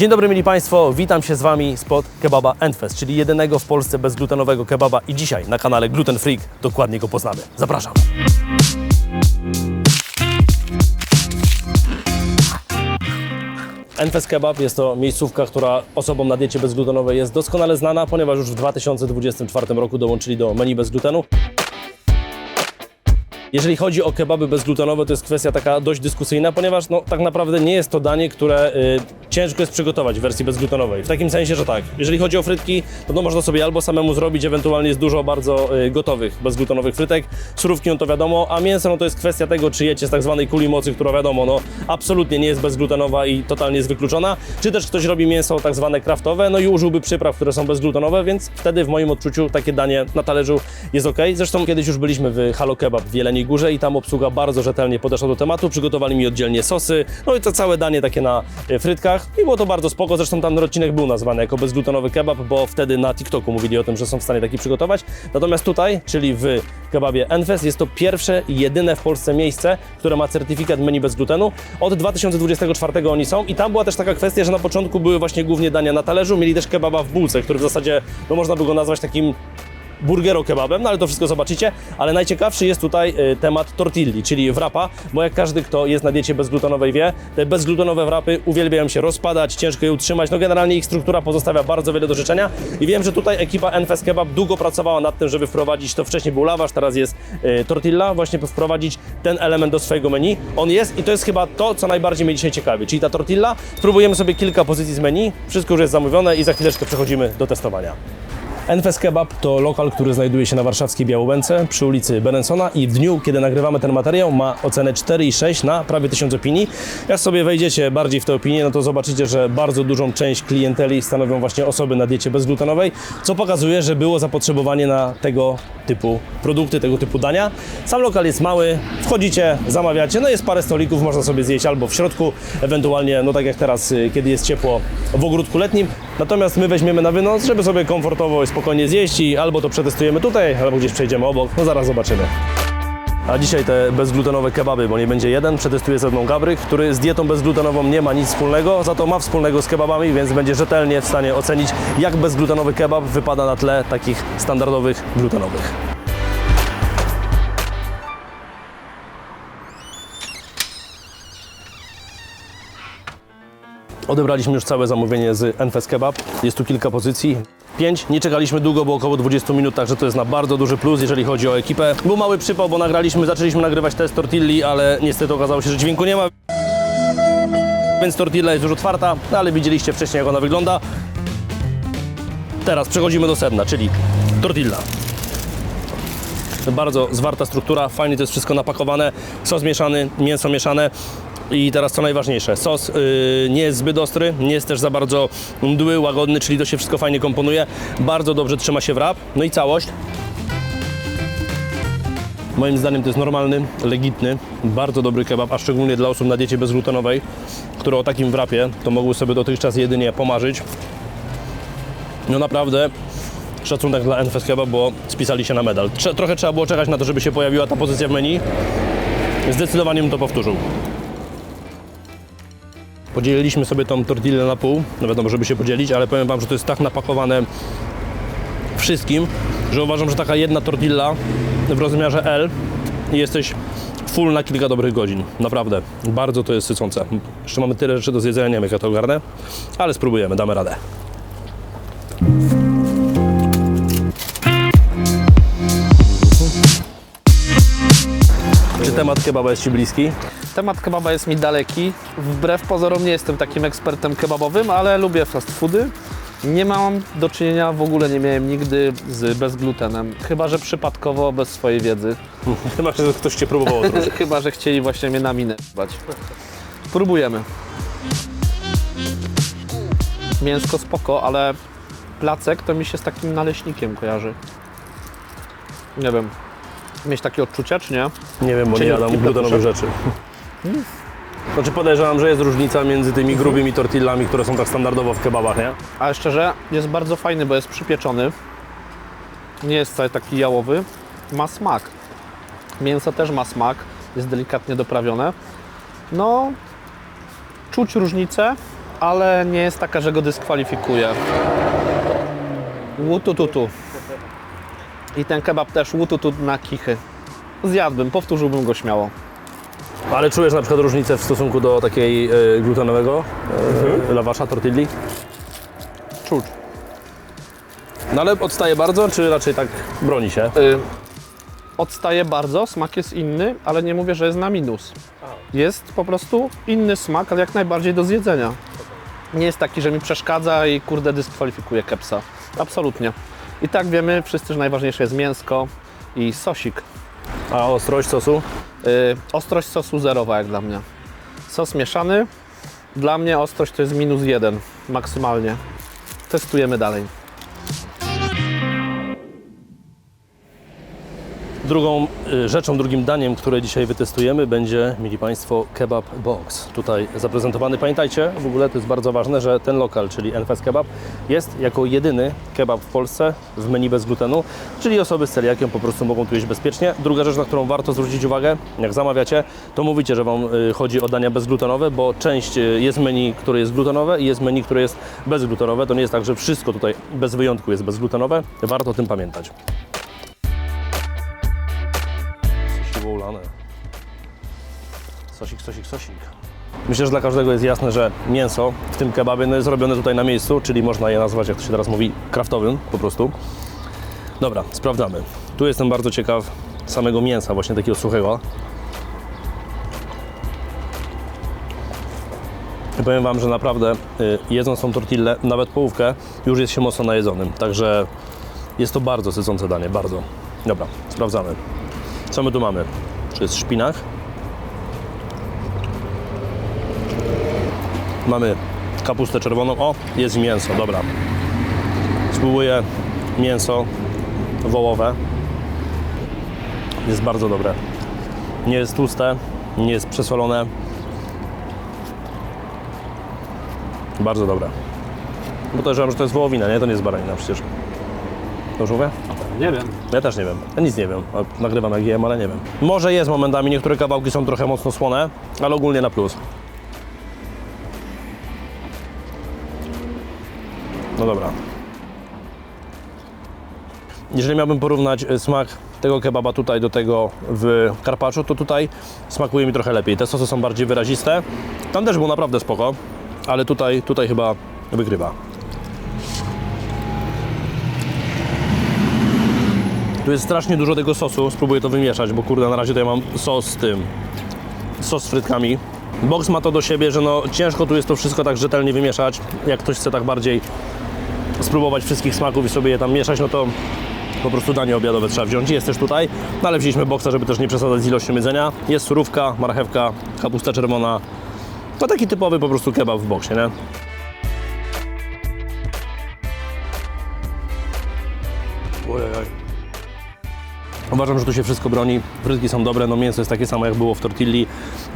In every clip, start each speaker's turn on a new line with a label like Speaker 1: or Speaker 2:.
Speaker 1: Dzień dobry mili Państwo, witam się z Wami spod kebaba Endfest, czyli jedynego w Polsce bezglutenowego kebaba i dzisiaj na kanale Gluten Freak dokładnie go poznamy. Zapraszam. Enfest Kebab jest to miejscówka, która osobom na diecie bezglutenowej jest doskonale znana, ponieważ już w 2024 roku dołączyli do menu bez glutenu. Jeżeli chodzi o kebaby bezglutenowe, to jest kwestia taka dość dyskusyjna, ponieważ no, tak naprawdę nie jest to danie, które y, ciężko jest przygotować w wersji bezglutenowej. W takim sensie, że tak, jeżeli chodzi o frytki, to, to można sobie albo samemu zrobić, ewentualnie jest dużo bardzo y, gotowych bezglutenowych frytek. Surówki, no to wiadomo, a mięso, no to jest kwestia tego, czy jecie z tak zwanej kuli mocy, która wiadomo, no absolutnie nie jest bezglutenowa i totalnie jest wykluczona, czy też ktoś robi mięso tak zwane kraftowe, no i użyłby przypraw, które są bezglutenowe, więc wtedy w moim odczuciu takie danie na talerzu jest ok. Zresztą kiedyś już byliśmy w Halo Kebab w Górze i tam obsługa bardzo rzetelnie podeszła do tematu, przygotowali mi oddzielnie sosy, no i to całe danie takie na e, frytkach. I było to bardzo spoko, zresztą tam ten odcinek był nazwany jako bezglutenowy kebab, bo wtedy na TikToku mówili o tym, że są w stanie taki przygotować. Natomiast tutaj, czyli w kebabie Enfest, jest to pierwsze i jedyne w Polsce miejsce, które ma certyfikat menu bez glutenu. Od 2024 oni są. I tam była też taka kwestia, że na początku były właśnie głównie dania na talerzu, mieli też kebaba w bułce, który w zasadzie, no można by go nazwać takim burgero kebabem, no ale to wszystko zobaczycie. Ale najciekawszy jest tutaj y, temat tortilli, czyli wrapa, bo jak każdy, kto jest na diecie bezglutenowej wie, te bezglutenowe wrapy uwielbiają się rozpadać, ciężko je utrzymać, no generalnie ich struktura pozostawia bardzo wiele do życzenia i wiem, że tutaj ekipa Enfest Kebab długo pracowała nad tym, żeby wprowadzić, to wcześniej był lawasz, teraz jest y, tortilla, właśnie wprowadzić ten element do swojego menu. On jest i to jest chyba to, co najbardziej mnie dzisiaj ciekawi, czyli ta tortilla. Spróbujemy sobie kilka pozycji z menu, wszystko już jest zamówione i za chwileczkę przechodzimy do testowania. Enfest Kebab to lokal, który znajduje się na warszawskiej Białołęce przy ulicy Benensona i w dniu, kiedy nagrywamy ten materiał, ma ocenę 4,6 na prawie 1000 opinii. Jak sobie wejdziecie bardziej w te opinie, no to zobaczycie, że bardzo dużą część klienteli stanowią właśnie osoby na diecie bezglutenowej, co pokazuje, że było zapotrzebowanie na tego typu produkty, tego typu dania. Sam lokal jest mały, wchodzicie, zamawiacie, no jest parę stolików, można sobie zjeść albo w środku, ewentualnie, no tak jak teraz, y, kiedy jest ciepło, w ogródku letnim. Natomiast my weźmiemy na wynos, żeby sobie komfortowo i spokojnie zjeść i albo to przetestujemy tutaj, albo gdzieś przejdziemy obok, no zaraz zobaczymy. A dzisiaj te bezglutenowe kebaby, bo nie będzie jeden, przetestuję ze mną Gabryk, który z dietą bezglutenową nie ma nic wspólnego, za to ma wspólnego z kebabami, więc będzie rzetelnie w stanie ocenić, jak bezglutenowy kebab wypada na tle takich standardowych glutenowych. Odebraliśmy już całe zamówienie z Enfest Kebab. Jest tu kilka pozycji. Pięć. Nie czekaliśmy długo, bo około 20 minut, także to jest na bardzo duży plus, jeżeli chodzi o ekipę. Był mały przypał, bo nagraliśmy, zaczęliśmy nagrywać test tortilli, ale niestety okazało się, że dźwięku nie ma. Więc tortilla jest już otwarta, no ale widzieliście wcześniej, jak ona wygląda. Teraz przechodzimy do sedna, czyli tortilla. Bardzo zwarta struktura, fajnie to jest wszystko napakowane, sos mieszany, mięso mieszane. I teraz co najważniejsze, sos yy, nie jest zbyt ostry, nie jest też za bardzo mdły, łagodny, czyli to się wszystko fajnie komponuje. Bardzo dobrze trzyma się wrap. No i całość. Moim zdaniem to jest normalny, legitny, bardzo dobry kebab, a szczególnie dla osób na diecie bezglutenowej, które o takim wrapie to mogły sobie dotychczas jedynie pomarzyć. No naprawdę szacunek dla Enfest Kebab, bo spisali się na medal. Trze- trochę trzeba było czekać na to, żeby się pojawiła ta pozycja w menu. Zdecydowanie bym to powtórzył. Podzieliliśmy sobie tą tortillę na pół, no wiadomo, żeby się podzielić, ale powiem Wam, że to jest tak napakowane wszystkim, że uważam, że taka jedna tortilla w rozmiarze L jesteś full na kilka dobrych godzin. Naprawdę, bardzo to jest sycące. Jeszcze mamy tyle rzeczy do zjedzenia, nie wiem jak ja to ogarnę, ale spróbujemy, damy radę. Czy temat kebaba jest Ci bliski?
Speaker 2: Temat kebaba jest mi daleki. Wbrew pozorom nie jestem takim ekspertem kebabowym, ale lubię fast foody. Nie mam do czynienia, w ogóle nie miałem nigdy z bezglutenem. Chyba, że przypadkowo, bez swojej wiedzy.
Speaker 1: Chyba, że ktoś Cię próbował.
Speaker 2: Chyba, że chcieli właśnie mnie na minę bać. Próbujemy. Mięsko spoko, ale placek to mi się z takim naleśnikiem kojarzy. Nie wiem. Mieć takie odczucia, czy nie?
Speaker 1: Nie wiem, bo nie jadam glutenowych rzeczy. Znaczy podejrzewam, że jest różnica między tymi grubymi tortillami, które są tak standardowo w kebabach, nie?
Speaker 2: Ale szczerze, jest bardzo fajny, bo jest przypieczony. Nie jest cały taki jałowy. Ma smak. Mięso też ma smak. Jest delikatnie doprawione. No, czuć różnicę, ale nie jest taka, że go dyskwalifikuje. Łutututu. I ten kebab też łututu na kichy. Zjadłbym, powtórzyłbym go śmiało.
Speaker 1: Ale czujesz na przykład różnicę w stosunku do takiej y, glutenowego y, lawasza, tortilli?
Speaker 2: Czuć.
Speaker 1: No ale odstaje bardzo, czy raczej tak broni się?
Speaker 2: Y, odstaje bardzo, smak jest inny, ale nie mówię, że jest na minus. Jest po prostu inny smak, ale jak najbardziej do zjedzenia. Nie jest taki, że mi przeszkadza i kurde dyskwalifikuje kepsa. Absolutnie. I tak wiemy wszyscy, że najważniejsze jest mięsko i sosik.
Speaker 1: A ostrość sosu?
Speaker 2: Y, ostrość sosu zerowa jak dla mnie. Sos mieszany, dla mnie ostrość to jest minus jeden maksymalnie. Testujemy dalej.
Speaker 1: Drugą y, rzeczą, drugim daniem, które dzisiaj wytestujemy będzie, mili Państwo, Kebab Box. Tutaj zaprezentowany. Pamiętajcie, w ogóle to jest bardzo ważne, że ten lokal, czyli NFS Kebab, jest jako jedyny kebab w Polsce w menu bez glutenu, czyli osoby z celiakiem po prostu mogą tu jeść bezpiecznie. Druga rzecz, na którą warto zwrócić uwagę, jak zamawiacie, to mówicie, że Wam y, chodzi o dania bezglutenowe, bo część y, jest menu, które jest glutenowe i jest menu, które jest bezglutenowe. To nie jest tak, że wszystko tutaj bez wyjątku jest bezglutenowe. Warto o tym pamiętać. Siwo ulane. Sosik, sosik, sosik. Myślę, że dla każdego jest jasne, że mięso w tym kebabie no, jest robione tutaj na miejscu, czyli można je nazwać, jak to się teraz mówi, kraftowym po prostu. Dobra, sprawdzamy. Tu jestem bardzo ciekaw samego mięsa, właśnie takiego suchego. I powiem Wam, że naprawdę y, jedząc tą tortillę, nawet połówkę, już jest się mocno najedzonym. Także jest to bardzo sycące danie, bardzo. Dobra, sprawdzamy. Co my tu mamy? Czy jest szpinak? Mamy kapustę czerwoną. O, jest mięso, dobra. Spróbuję mięso wołowe. Jest bardzo dobre. Nie jest tłuste, nie jest przesolone. Bardzo dobre. Bo to, że to jest wołowina, nie? To nie jest baranina przecież. Dobrze mówię?
Speaker 2: Nie wiem.
Speaker 1: Ja też nie wiem. Ja nic nie wiem. Nagrywam jak jem, ale nie wiem. Może jest momentami, niektóre kawałki są trochę mocno słone, ale ogólnie na plus. No dobra. Jeżeli miałbym porównać y, smak tego kebaba tutaj do tego w Karpaczu, to tutaj smakuje mi trochę lepiej. Te sosy są bardziej wyraziste. Tam też był naprawdę spoko, ale tutaj, tutaj chyba wygrywa. Tu jest strasznie dużo tego sosu, spróbuję to wymieszać, bo kurde, na razie tutaj mam sos z tym, sos z frytkami. Box ma to do siebie, że no ciężko tu jest to wszystko tak rzetelnie wymieszać. Jak ktoś chce tak bardziej spróbować wszystkich smaków i sobie je tam mieszać, no to po prostu danie obiadowe trzeba wziąć. Jest też tutaj, no ale wzięliśmy boksa, żeby też nie przesadzać z ilością jedzenia. Jest surówka, marchewka, kapusta czerwona. To taki typowy po prostu kebab w boksie, nie? Ojej. Uważam, że tu się wszystko broni. Frytki są dobre, no mięso jest takie samo jak było w tortilli.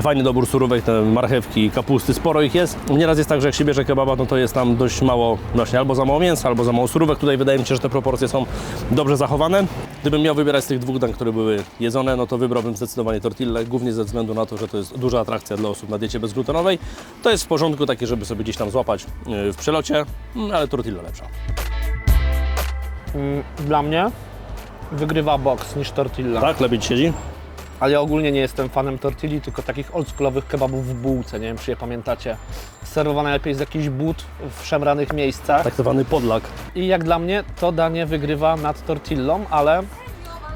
Speaker 1: Fajny dobór surówek, te marchewki, kapusty, sporo ich jest. Nieraz jest tak, że jak się bierze kebaba, no to jest tam dość mało, właśnie albo za mało mięsa, albo za mało surówek. Tutaj wydaje mi się, że te proporcje są dobrze zachowane. Gdybym miał wybierać z tych dwóch dań, które były jedzone, no to wybrałbym zdecydowanie tortillę, głównie ze względu na to, że to jest duża atrakcja dla osób na diecie bezglutenowej. To jest w porządku takie, żeby sobie gdzieś tam złapać yy, w przelocie, mm, ale tortilla lepsza.
Speaker 2: Mm, Dla mnie wygrywa box niż tortilla.
Speaker 1: Tak? Lepiej ci siedzi?
Speaker 2: Ale ja ogólnie nie jestem fanem tortilli, tylko takich oldschoolowych kebabów w bułce. Nie wiem, czy je pamiętacie. Serwowane lepiej z jakichś but w szemranych miejscach.
Speaker 1: Tak zwany podlak.
Speaker 2: I jak dla mnie to danie wygrywa nad tortillą, ale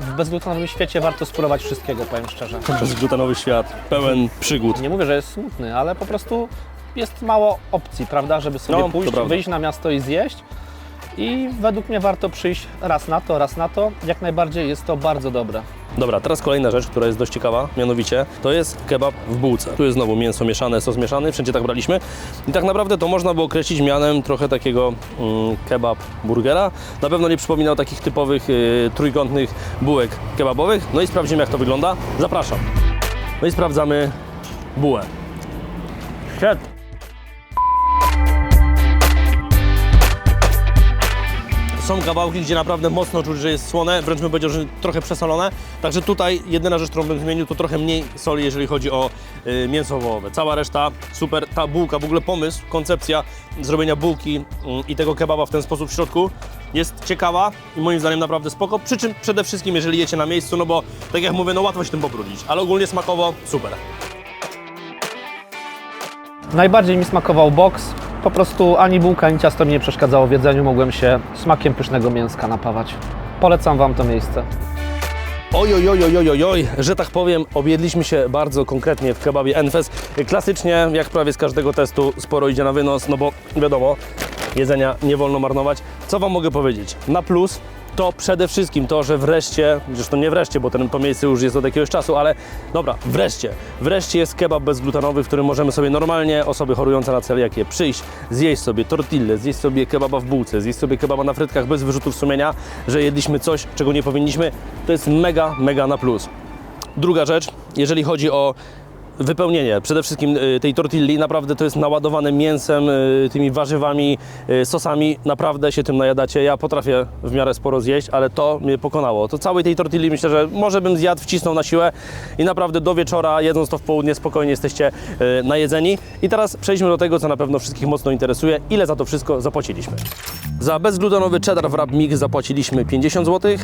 Speaker 2: w bezglutenowym świecie warto spróbować wszystkiego, powiem szczerze.
Speaker 1: Bezglutenowy świat, pełen przygód.
Speaker 2: Nie mówię, że jest smutny, ale po prostu jest mało opcji, prawda, żeby sobie
Speaker 1: No, to
Speaker 2: pójść,
Speaker 1: prawda.
Speaker 2: wyjść na miasto i zjeść. I według mnie warto przyjść raz na to, raz na to. Jak najbardziej jest to bardzo dobre.
Speaker 1: Dobra, teraz kolejna rzecz, która jest dość ciekawa, mianowicie to jest kebab w bułce. Tu jest znowu mięso mieszane, sos mieszany, wszędzie tak braliśmy. I tak naprawdę to można by określić mianem trochę takiego mm, kebab burgera. Na pewno nie przypominał takich typowych y, trójkątnych bułek kebabowych. No i sprawdzimy jak to wygląda. Zapraszam. No i sprawdzamy bułę. Shit. Są kawałki, gdzie naprawdę mocno czuć, że jest słone, wręcz bym powiedział, że trochę przesolone. Także tutaj jedyna rzecz, którą bym zmienił, to trochę mniej soli, jeżeli chodzi o y, mięso wołowe. Cała reszta super. Ta bułka, w ogóle pomysł, koncepcja zrobienia bułki mm, i tego kebaba w ten sposób w środku jest ciekawa i moim zdaniem naprawdę spoko. Przy czym przede wszystkim, jeżeli jecie na miejscu, no bo tak jak mówię, no łatwo się tym pobrudzić, ale ogólnie smakowo super.
Speaker 2: Najbardziej mi smakował boks. Po prostu ani bułka, ani ciasto mi nie przeszkadzało w jedzeniu. Mogłem się smakiem pysznego mięska napawać. Polecam Wam to miejsce.
Speaker 1: Oj, oj, oj, oj, oj, oj, że tak powiem, objedliśmy się bardzo konkretnie w kebabie Enfes. Klasycznie, jak prawie z każdego testu, sporo idzie na wynos, no bo wiadomo, jedzenia nie wolno marnować. Co Wam mogę powiedzieć? Na plus to przede wszystkim to, że wreszcie, zresztą nie wreszcie, bo ten, to miejsce już jest od jakiegoś czasu, ale dobra, wreszcie, wreszcie jest kebab bezglutenowy, w którym możemy sobie normalnie, osoby chorujące na celiakię, przyjść, zjeść sobie tortillę, zjeść sobie kebaba w bułce, zjeść sobie kebaba na frytkach bez wyrzutów sumienia, że jedliśmy coś, czego nie powinniśmy, to jest mega, mega na plus. Druga rzecz, jeżeli chodzi o wypełnienie przede wszystkim y, tej tortilli, naprawdę to jest naładowane mięsem, y, tymi warzywami, y, sosami, naprawdę się tym najadacie. Ja potrafię w miarę sporo zjeść, ale to mnie pokonało. To całej tej tortilli myślę, że może bym zjadł, wcisnął na siłę i naprawdę do wieczora, jedząc to w południe, spokojnie jesteście najedzeni. I teraz przejdźmy do tego, co na pewno wszystkich mocno interesuje. Ile za to wszystko zapłaciliśmy? Za bezglutenowy cheddar wrap mix zapłaciliśmy 50 zł.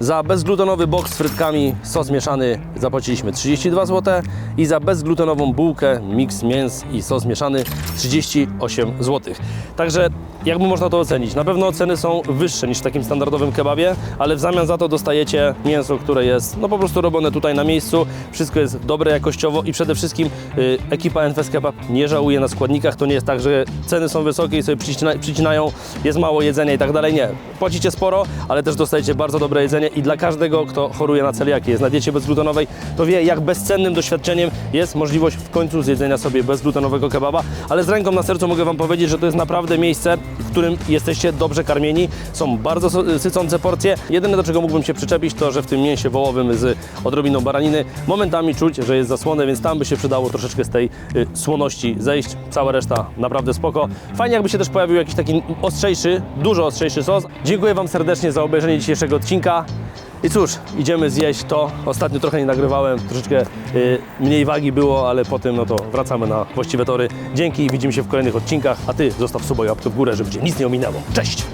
Speaker 1: Za bezglutenowy boks z frytkami, sos mieszany zapłaciliśmy 32 zł i za bezglutenową bułkę, miks mięs i sos mieszany 38 zł. Także jakby można to ocenić? Na pewno ceny są wyższe niż w takim standardowym kebabie, ale w zamian za to dostajecie mięso, które jest no po prostu robione tutaj na miejscu. Wszystko jest dobre jakościowo i przede wszystkim y, ekipa NFS Kebab nie żałuje na składnikach. To nie jest tak, że ceny są wysokie i sobie przycina, przycinają, jest mało jedzenia i tak dalej. Nie. Płacicie sporo, ale też dostajecie bardzo dobre jedzenie i dla każdego, kto choruje na celiakię, jest na diecie bezglutenowej, to wie, jak bezcennym doświadczeniem jest możliwość w końcu zjedzenia sobie bezglutenowego kebaba. Ale z ręką na sercu mogę Wam powiedzieć, że to jest naprawdę miejsce, w którym jesteście dobrze karmieni. Są bardzo sycące porcje. Jedyne, do czego mógłbym się przyczepić, to że w tym mięsie wołowym z odrobiną baraniny momentami czuć, że jest zasłone, więc tam by się przydało troszeczkę z tej y, słoności zejść. Cała reszta naprawdę spoko. Fajnie, jakby się też pojawił jakiś taki ostrzejszy, dużo ostrzejszy sos. Dziękuję Wam serdecznie za obejrzenie dzisiejszego odcinka. I cóż, idziemy zjeść to. Ostatnio trochę nie nagrywałem, troszeczkę y, mniej wagi było, ale po tym no to wracamy na właściwe tory. Dzięki, widzimy się w kolejnych odcinkach, a Ty zostaw suba i łapkę w górę, żeby Cię nic nie ominęło. Cześć!